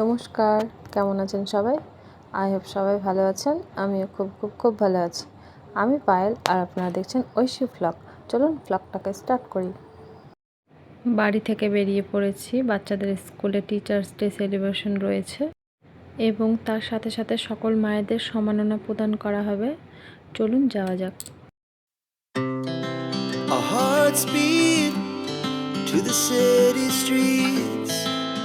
নমস্কার কেমন আছেন সবাই? আই হোপ সবাই ভালো আছেন আমিও খুব খুব খুব ভালো আছি। আমি পায়েল আর আপনারা দেখছেন ঐশী ফ্লগ চলুন ফ্লগটাকে স্টার্ট করি। বাড়ি থেকে বেরিয়ে পড়েছি বাচ্চাদের স্কুলে টিচার্স ডে সেলিব্রেশন রয়েছে এবং তার সাথে সাথে সকল মায়েদের সম্মাননা প্রদান করা হবে। চলুন যাওয়া যাক। To the city streets.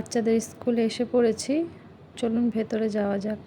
বাচ্চাদের স্কুলে এসে পড়েছি। চলুন ভেতরে যাওয়া যাক।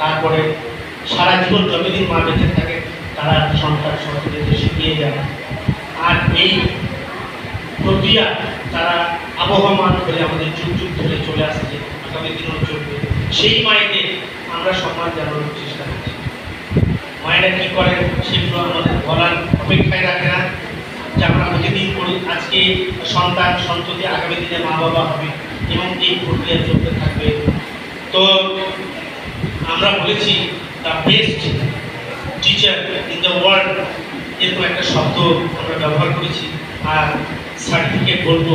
তারপরে সারা জীবন যতদিন মা বেঁচে থাকে, তারা সন্তান সন্তানদের শিখিয়ে যায় আর এই প্রক্রিয়া তারা আবহমান করে আমাদের যুগ যুগ ধরে চলে আসছে, আগামী দিনও চলবে। সেই মায়েদের আমরা সম্মান জানানোর চেষ্টা করছি। মায়েরা কি করে সেগুলো আমাদের বলার অপেক্ষায় রাখে না। যে আমরা প্রতিদিন করি, আজকে সন্তান সন্ততি আগামী দিনে মা বাবা হবে এবং এই প্রক্রিয়া চলতে থাকবে। তো আমরা বলেছি the best teacher in the world এরকম একটা শব্দ আমরা ব্যবহার করেছি আর সার্টিফিকেট বলব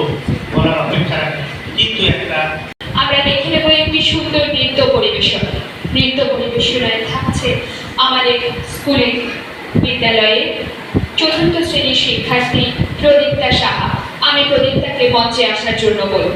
বলার অপেক্ষা রাখি। কিন্তু একটা আমরা দেখে নেব একটি সুন্দর নৃত্য পরিবেশন নৃত্য পরিবেশনায় থাকছে আমাদের স্কুলে বিদ্যালয়ে চতুর্থ শ্রেণির শিক্ষার্থী প্রদীপ্তা সাহা। আমি প্রদীপ্তাকে মঞ্চে আসার জন্য বলব।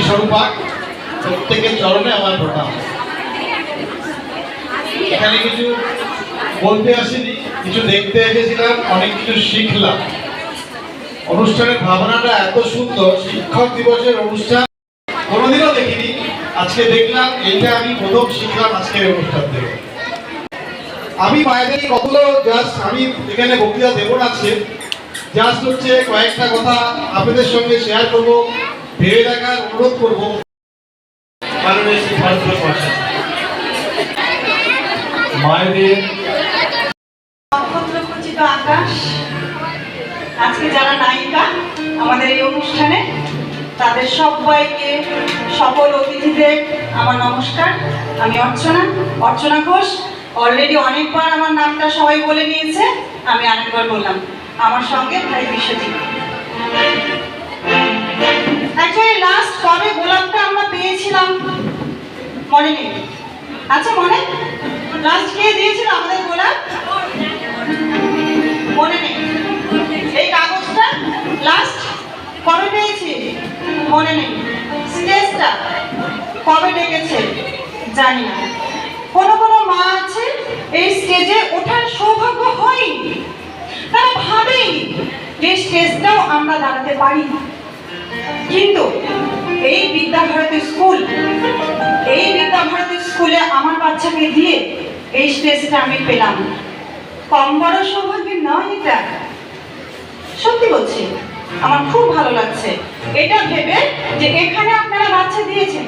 মাতৃস্বরূপা প্রত্যেকের চরণে আমার প্রণাম। এখানে কিছু বলতে আসিনি, কিছু দেখতে এসেছিলাম, অনেক কিছু শিখলাম। অনুষ্ঠানের ভাবনাটা এত সুন্দর, শিক্ষক দিবসের অনুষ্ঠান কোনোদিনও দেখিনি। আজকে দেখলাম আমি প্রথম শিখলাম আজকের অনুষ্ঠান থেকে। আমি মায়েদের কতগুলো জাস্ট আমি এখানে বক্তৃতা না জাস্ট হচ্ছে কয়েকটা কথা আপনাদের সঙ্গে শেয়ার করব। দেখার অনুরোধ করব। আকাশ। আজকে যারা নায়িকা আমাদের এই অনুষ্ঠানে, তাদের সকল অতিথিদের আমার নমস্কার। আমি অর্চনা অর্চনা ঘোষ। অলরেডি অনেকবার আমার নামটা সবাই বলে নিয়েছে, আমি আরেকবার বললাম। আমার সঙ্গে ভাই বিশ্বজিৎ। অ্যাকচুয়ালি লাস্ট কবে গোলাপটা আমরা পেয়েছিলাম? মনে নেই। আচ্ছা মনে? লাস্ট কে দিয়েছিল আমাদের গোলাপ? মনে নেই। এই কাগজটা লাস্ট কবে পেয়েছি? মনে নেই। স্টেজটা কবে ডেকেছে? জানি না। কোনো কোনো মা আছে, এই স্টেজে ওঠার সৌভাগ্য হয়নি তারা ভাবেই যে স্টেজটাও আমরা দাঁড়াতে পারি কিন্তু এই বিদ্যাভারতী স্কুল, এই বিদ্যাভারতী স্কুলে আমার বাচ্চাকে দিয়ে এই স্টেজটা আমি পেলাম। কম বড় সৌভাগ্যের নয় এটা। সত্যি বলছি, আমার খুব ভালো লাগছে। এটা ভেবে যে এখানে আপনারা বাচ্চা দিয়েছেন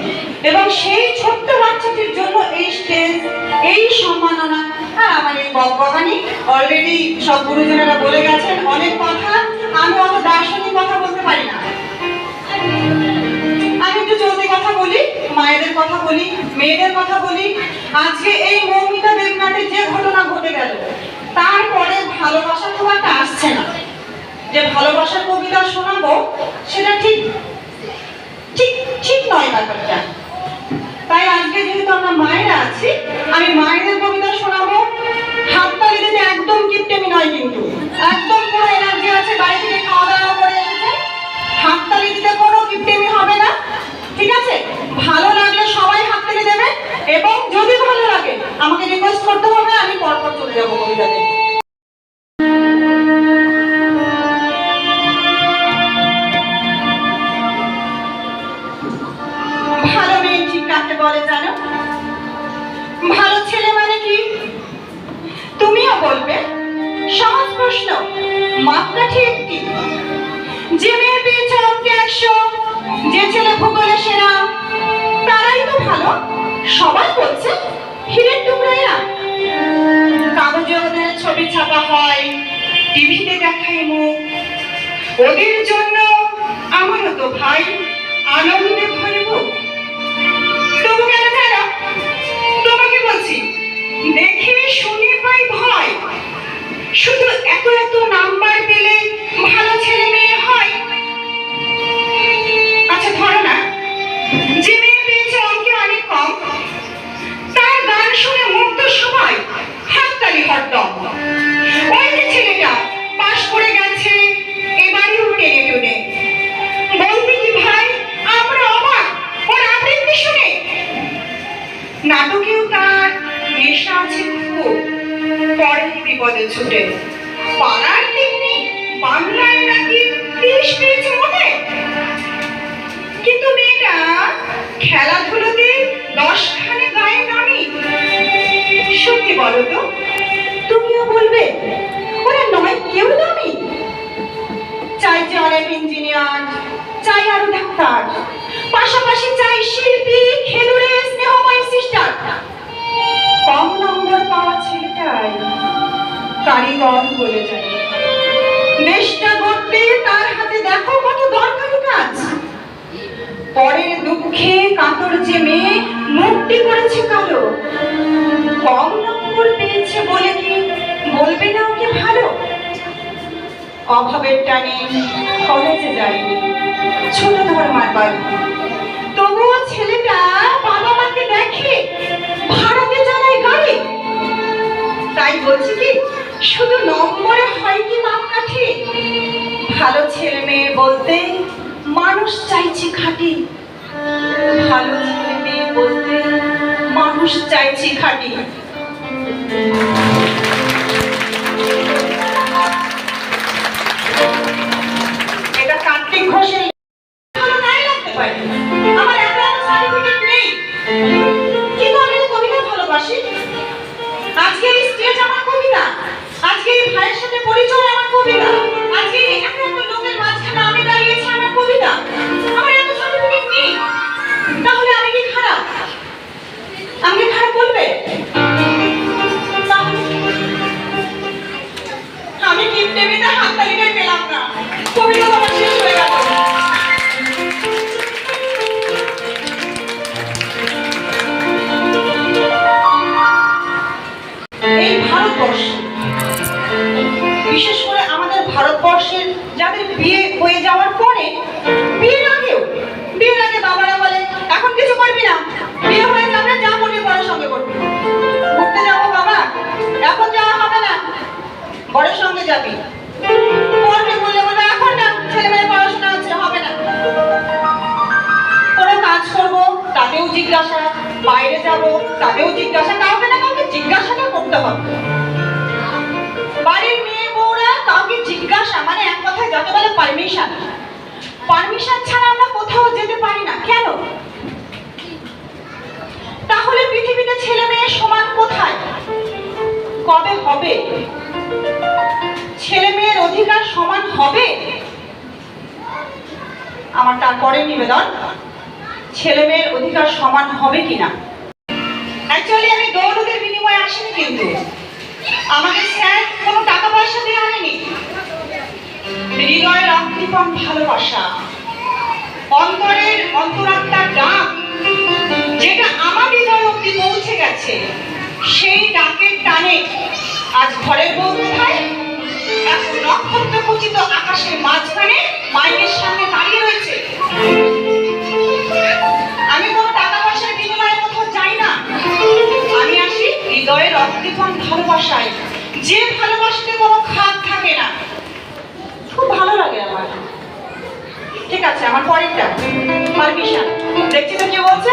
এবং সেই ছোট্ট বাচ্চাটির জন্য এই স্টেজ এই সম্মাননা। আর আমার এই বকবাগানি অলরেডি সব গুরুজনেরা বলে গেছেন, অনেক কথা, আমি অত দার্শনিক কথা বলতে পারি না। মায়েদের কথা বলি, মেয়েদের কথা বলি, আজকে এই মৌমিতা দেবনাথের যে ঘটনা ঘটে গেল, তারপরে ভালোবাসা খুব একটা আসছে না। যে ভালোবাসার কবিতা শোনাবো, সেটা ঠিক ঠিক ঠিক নয় ব্যাপারটা। তাই আজকে যেহেতু আমরা মায়েরা আছি, আমি মায়েদের কবিতা শোনাবো। হাততালি দিতে একদম কিপটেমি নয় কিন্তু। একদম পুরো এনার্জি আছে, বাড়ি থেকে খাওয়া দাওয়া করে এসেছে হাততালি দিতে কোনো কিপটেমি হবে না। ঠিক আছে? ভালো লাগলে সবাই হাততালি দেবে এবং যদি ভালো লাগে, আমাকে রিকোয়েস্ট করতে হবে, আমি পরপর চলে যাব কবিতাতে। ঠিক কাকে বলে ভালো ছেলে মানে কি? তুমিও বলবে। প্রশ্ন মাপকাঠি একটি যে মেয়ে পেয়েছে একশো যে ছেলে ভূগোলে সেরা, তারাই তো ভালো। সবাই বলছে, হিরের টুকরাই না। কাগজে ওদের ছবি ছাপা হয়, টিভিতে দেখায় মুখ। ওদের জন্য আমারও তো ভাই আনন্দে ভরে কিন্তু মেয়েটা খেলাধুলোতে দশখানে গায়ে নামি। সত্যি বলো তো, তুমিও বলবে, ওরা নয়, কেউ নামি? চাই যে অনেক ইঞ্জিনিয়ার, চাই আরও ডাক্তার, পাশাপাশি চাই শিল্পী, খেলুড়ে, স্নেহময় সিস্টার। কম নম্বর পাওয়া ছেলেটাই কারিগর বলে যায়। দেশটা গড়তে তার হাতে দেখো কত দরকারি কাজ। পরের দুঃখে কাতর যে মেয়ে, মুক্তি করেছে কালো। কম নম্বর পেয়েছে বলে কি বলবে না ওকে ভালো? অভাবের টানে কলেজে যায়নি, ছোট ধর্মার বাড়ি। তবুও ছেলেটা বাবা মাকে দেখে ভাড়াতে চালায় গাড়ি তাই শুধু নম্বরে হয় কি মাপকাঠি? ভালো ছেলে মেয়ে বলতে মানুষ চাইছে খাটি। ভালো ছেলে মেয়ে বলতে মানুষ চাইছে খাটি। বিয়ে হয়ে যাওয়ার পরে, বিয়ের আগেও, বিয়ের আগে বাবারা বলে, এখন কিছু করবি না, বিয়ে হয়ে যাবে যা করবি বড়ের সঙ্গে করবি। ঘুরতে যাব বাবা, এখন যাওয়া হবে না বড়ের সঙ্গে যাবি। পড়বি বললে বলবে এখন না ছেলে মেয়ের পড়াশোনা আছে হবে না। কোনো কাজ করব তাতেও জিজ্ঞাসা, বাইরে যাব তাতেও জিজ্ঞাসা, কাউকে না কাউকে জিজ্ঞাসাটা করতে হবে। যাকে বলে পারমিশন পারমিশন ছাড়া আমরা কোথাও যেতে পারি না। কেন? তাহলে পৃথিবীতে ছেলে মেয়ে সমান কোথায়? কবে হবে? ছেলে মেয়ের অধিকার সমান হবে? আমার তারপরে নিবেদন, ছেলে মেয়ের অধিকার সমান হবে কিনা? অ্যাকচুয়ালি আমি দৌলতের বিনিময়ে আসিনি কিন্তু। আমাকে স্যার কোনো টাকা পয়সা দিয়ে আনেনি। হৃদয়ের অকৃপণ ভালোবাসা। অন্তরের অন্তরাত্মার ডাক, যেটা আমার হৃদয় অব্দি পৌঁছে গেছে, সেই ডাকের টানে আজ ঘরের বউ কোথায় নক্ষত্র আকাশের মাঝখানে মাইকের সামনে দাঁড়িয়ে রয়েছে। আমি কোনো টাকা পয়সার বিনিময়ে কোথাও যাই না। আমি আসি হৃদয়ের অকৃপণ ভালোবাসায়। যে ভালোবাসাতে কোনো খাত থাকে না। লাগে আমার। ঠিক আছে আমার পরেরটা। পারমিশন দেখছি তো কি বলছে?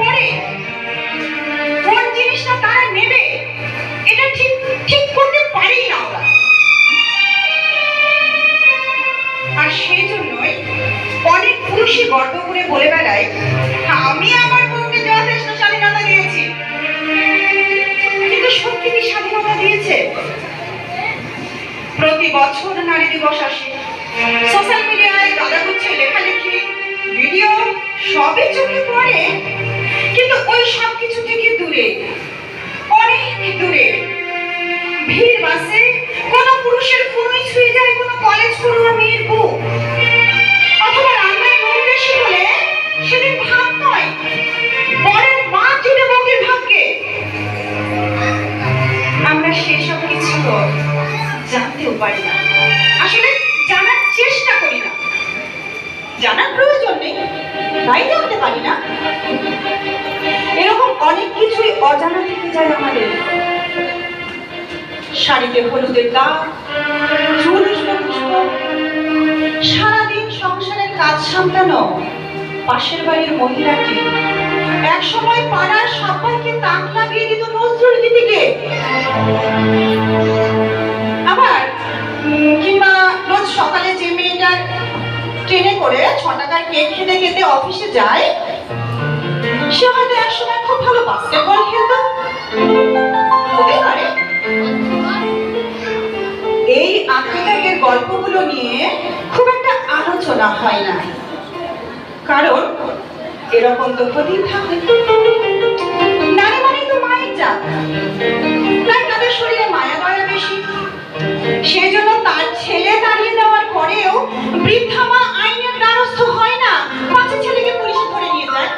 পড়ে। কোন জিনিসটা তারা নেবে, এটা ঠিক ঠিক করতে পারি না আর সেই জন্যই অনেক পুরুষই গর্ব করে বলে বেড়ায় আমি আমার বউকে যথেষ্ট স্বাধীনতা দিয়েছি। কিন্তু সত্যি কি স্বাধীনতা দিয়েছে? প্রতি বছর নারী দিবস আসে। সোশ্যাল মিডিয়ায় দাদা হচ্ছে লেখালেখি, ভিডিও, সবই চোখে পড়ে। কিন্তু ওই সব কিছু থেকে দূরে, অনেক দূরে। ভিড় বাসে, কোনো পুরুষের কোনোই ছুঁয়ে যায়, কোনো কলেজ পড়ুয়া মেয়ের বুক জানতেও পারি না। আসলে জানার চেষ্টা করি না। জানার প্রয়োজন নেই। তাই জানতে পারি না। এরকম অনেক কিছুই অজানা থেকে যায় আমাদের। শাড়িতে হলুদের দাগ, চুল সারাদিন সংসারের কাজ সামলানো পাশের বাড়ির মহিলাটি এক সময় পাড়ার সবাইকে তাক লাগিয়ে দিত নজরুল গীতিকে। আবার কিংবা রোজ সকালে যে মেয়েটার ট্রেনে করে ছ টাকার কেক খেতে খেতে অফিসে যায়। সে হয়তো একসময় খুব ভালো বাস্কেটবল খেলতো। এই আত্মত্যাগের গল্পগুলো নিয়ে খুব একটা আলোচনা হয় না। কারণ এরকম তো হতেই থাকে নারী মানে তো মায়ের জাত। তাই তাদের শরীরে মায়া বেশি। সেজন্য তার ছেলে দাঁড়িয়ে দেওয়ার পরেও বৃদ্ধা মা আইনের দ্বারস্থ হয় না। পাঁচে ছেলেকে পুলিশে ধরে নিয়ে যায়।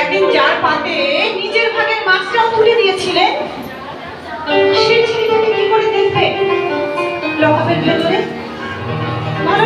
একদিন যার পাতে নিজের ভাগের মাছটাও তুলে দিয়েছিলেন সেই ছেলেটাকে কি করে দেখবে? লকাপের ভেতরে? ভালো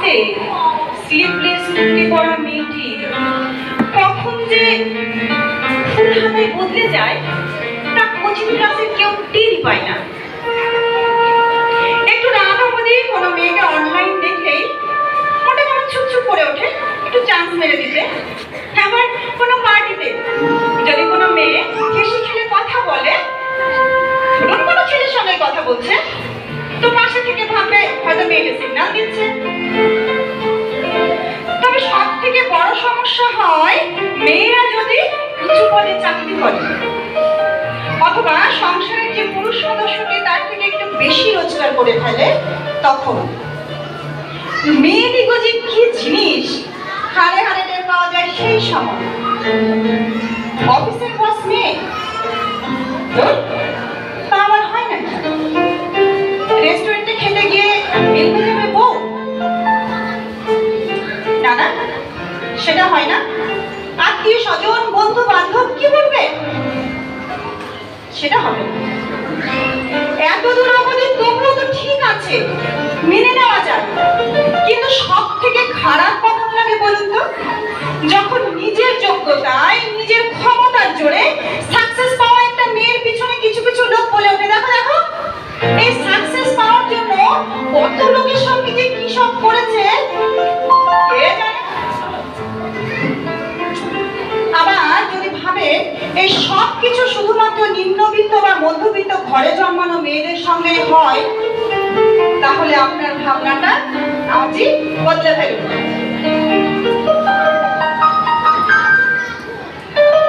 বাঁচতে স্লিপলেস কুর্তি পরা মেয়েটি কখন যে ফুল হাতায় বদলে যায়, তা কোচিং ক্লাসে কেউ টেরই পায় না। একটু রাত অবধি কোনো মেয়েকে অনলাইন দেখলেই ওটা কেমন ছুপ ছুপ করে ওঠে, একটু চান্স মেরে দিতে। আবার কোনো পার্টিতে যদি কোনো মেয়ে হেসে খেলে কথা বলে কোনো ছেলের সঙ্গে কথা বলছে তবে সব থেকে বড় সমস্যা হয়, মেয়েরা যদি উঁচু পদে চাকরি করে। অথবা সংসারের যে পুরুষ সদস্যটি তার থেকে একটু বেশি রোজগার করে ফেলে, তখন। মেয়েদিগো যে কি জিনিস হারে হারে পাওয়া যায় সেই সময়। অফিসের বস মেয়ে। তা? আবার হয় না রেস্টুরেন্টে খেতে গিয়ে বিল মেজাবে বউ? না সেটা হয় না। আত্মীয় স্বজন বন্ধু বান্ধব কি বলবে? সেটা হবে। এত দূর অবধি তবুও তো ঠিক আছে, মেনে নেওয়া যায়। কিন্তু সব থেকে খারাপ কখন লাগে বলুন তো, যখন নিজের যোগ্যতায়, নিজের ক্ষমতার জোরে সাকসেস করেছে? আবার যদি ভাবে, এই সব কিছু শুধুমাত্র নিম্নবিত্ত বা মধ্যবিত্ত ঘরে জন্মানো মেয়েদের সঙ্গে হয়, তাহলে আপনার ভাবনাটা আজই বদলে ফেলুন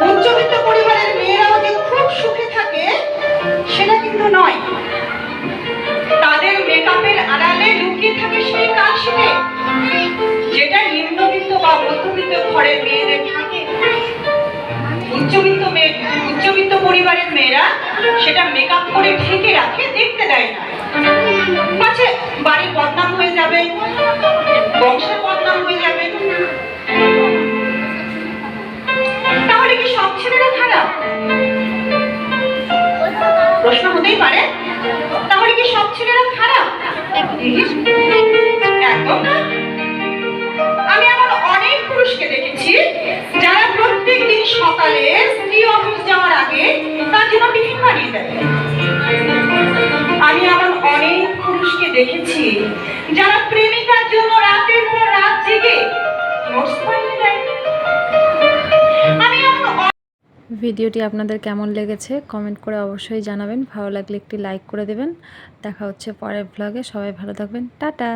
উচ্চবিত্ত পরিবারের মেয়েরাও যে খুব সুখে থাকে, সেটা কিন্তু নয়। সেই যেটা নিম্নবিত্ত বা মধ্যবিত্ত ঘরের মেয়েদের থাকে, উচ্চবিত্ত মেয়ে, উচ্চবিত্ত পরিবারের মেয়েরা সেটা মেকআপ করে ঢেকে রাখে, দেখতে দেয় না। পাছে বাড়ির বদনাম হয়ে যাবে, বংশের বদনাম হয়ে যাবে। তাহলে কি সব ছেলেরা খারাপ? প্রশ্ন হতেই পারে। তাহলে কি সব ছেলেরা খারাপ? আমি এমন অনেক পুরুষকে দেখেছি, যারা প্রত্যেক দিন সকালে স্ত্রী অফিস যাওয়ার আগে তার জন্য টিফিন বানিয়ে দেয়। আমি এমন অনেক পুরুষকে দেখেছি, যারা প্রেমিকার জন্য রাতের পর রাত জেগে ভিডিওটি আপনাদের কেমন লেগেছে কমেন্ট করে অবশ্যই জানাবেন। ভালো লাগলে একটি লাইক করে দেবেন। দেখা হচ্ছে পরের ব্লগে সবাই ভালো থাকবেন। টাটা!